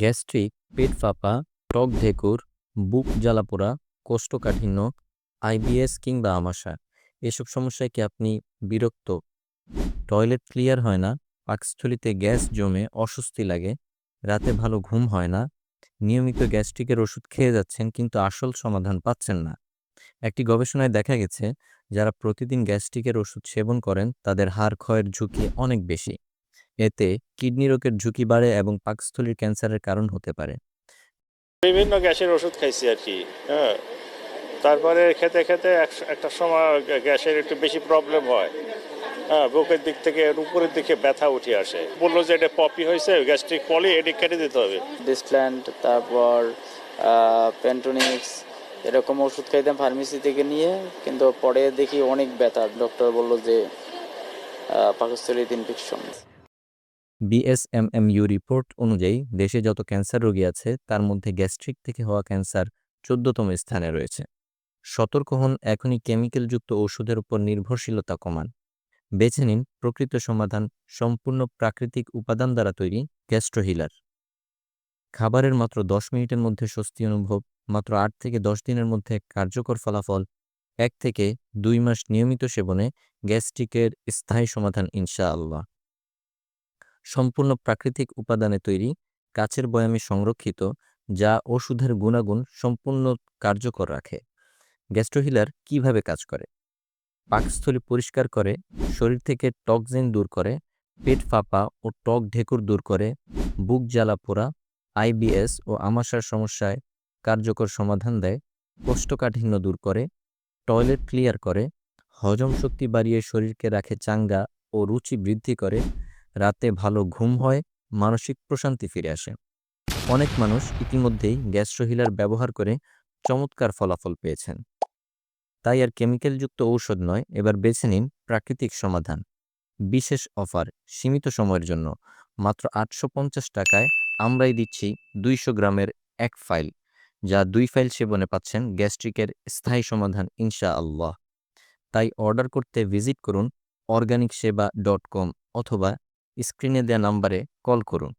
Gastric, পেট ফাঁপা, টক ঢেকুর, বুক জ্বালাপোড়া, কোষ্ঠকাঠিন্য আইবিএস কিংবা আমাশা। এসব সমস্যায় কি আপনি বিরক্ত? টয়লেট ক্লিয়ার হয় না, পাকস্থলিতে গ্যাস জমে অস্বস্তি লাগে, রাতে ভালো ঘুম হয় না, নিয়মিত গ্যাস্ট্রিকের ওষুধ খেয়ে যাচ্ছেন কিন্তু আসল সমাধান পাচ্ছেন না। একটি গবেষণায় দেখা গেছে, যারা প্রতিদিন গ্যাস্ট্রিকের ওষুধ সেবন করেন, তাদের হাড় ক্ষয়ের ঝুঁকি অনেক বেশি। এতে কিডনি রোগের ঝুঁকি বাড়ে এবং পাকস্থলীর ক্যান্সারের কারণ হতে পারে। বিভিন্ন গ্যাসের ওষুধ খাইছি আর কি হ্যাঁ। তারপরে খেতে খেতে এক- একটা সময় গ্যাসের একটু বেশি প্রবলেম হয় হ্যাঁ। বুকের দিক থেকে উপরের দিকে ব্যথা উঠে আসে। বলল যে এটা পপি হয়েছে গ্যাস্ট্রিক পলি এটি কেটে দিতে হবে। ডিসপ্ল্যান্ট তারপর পেন্টোনিক্স এরকম ওষুধ খাইতাম ফার্মেসি থেকে নিয়ে কিন্তু পরে দেখি অনেক ব্যথা। ডক্টর বলল যে পাকস্থলীতে ইনফেকশন বিএসএমএমইউ রিপোর্ট অনুযায়ী দেশে যত ক্যান্সার রোগী আছে, তার মধ্যে গ্যাস্ট্রিক থেকে হওয়া ক্যান্সার চোদ্দতম স্থানে রয়েছে। সতর্ক হন এখনই কেমিক্যালযুক্ত ওষুধের উপর নির্ভরশীলতা কমান। বেছে নিন প্রকৃত সমাধান সম্পূর্ণ প্রাকৃতিক উপাদান দ্বারা তৈরি গ্যাস্ট্রোহিলার। খাবারের মাত্র দশ মিনিটের মধ্যে স্বস্তি অনুভব, মাত্র আট থেকে দশ দিনের মধ্যে কার্যকর ফলাফল, এক থেকে দুই মাস নিয়মিত সেবনে গ্যাস্ট্রিকের স্থায়ী সমাধান ইনশাআল্লাহ। সম্পূর্ণ প্রাকৃতিক উপাদানে তৈরি কাচের বয়ামে সংরক্ষিত, যা ওষুধের গুণাগুণ সম্পূর্ণ কার্যকর রাখে। গ্যাস্ট্রোহিলার কীভাবে কাজ করে? পাকস্থলী পরিষ্কার করে, শরীর থেকে টক্সিন দূর করে, পেট ফাঁপা ও টক ঢেকুর দূর করে, বুক জ্বালা পোড়া আইবিএস ও আমাশার সমস্যায় কার্যকর সমাধান দেয়, কোষ্ঠকাঠিন্য দূর করে, টয়লেট ক্লিয়ার করে, হজম শক্তি বাড়িয়ে শরীরকে রাখে চাঙ্গা ও রুচি বৃদ্ধি করে রাতে ভালো ঘুম হয়, মানসিক প্রশান্তি ফিরে আসে। অনেক মানুষ ইতিমধ্যেই গ্যাস গ্যাস্ট্রোহিলার ব্যবহার করে চমৎকার ফলাফল পেয়েছেন। তাই আর কেমিক্যালযুক্ত ঔষধ নয়, এবার বেছে নিন প্রাকৃতিক সমাধান। বিশেষ অফার, সীমিত সময়ের জন্য। মাত্র আটশো পঞ্চাশ টাকায় আমরাই দিচ্ছি দুইশো গ্রামের এক ফাইল, যা দুই ফাইল সেবনে পাচ্ছেন গ্যাস্ট্রিকের স্থায়ী সমাধান ইনশা আল্লাহ তাই অর্ডার করতে ভিজিট করুন অর্গানিক সেবা ডট কম অথবা স্ক্রিনে দেয়া নাম্বারে কল করুন।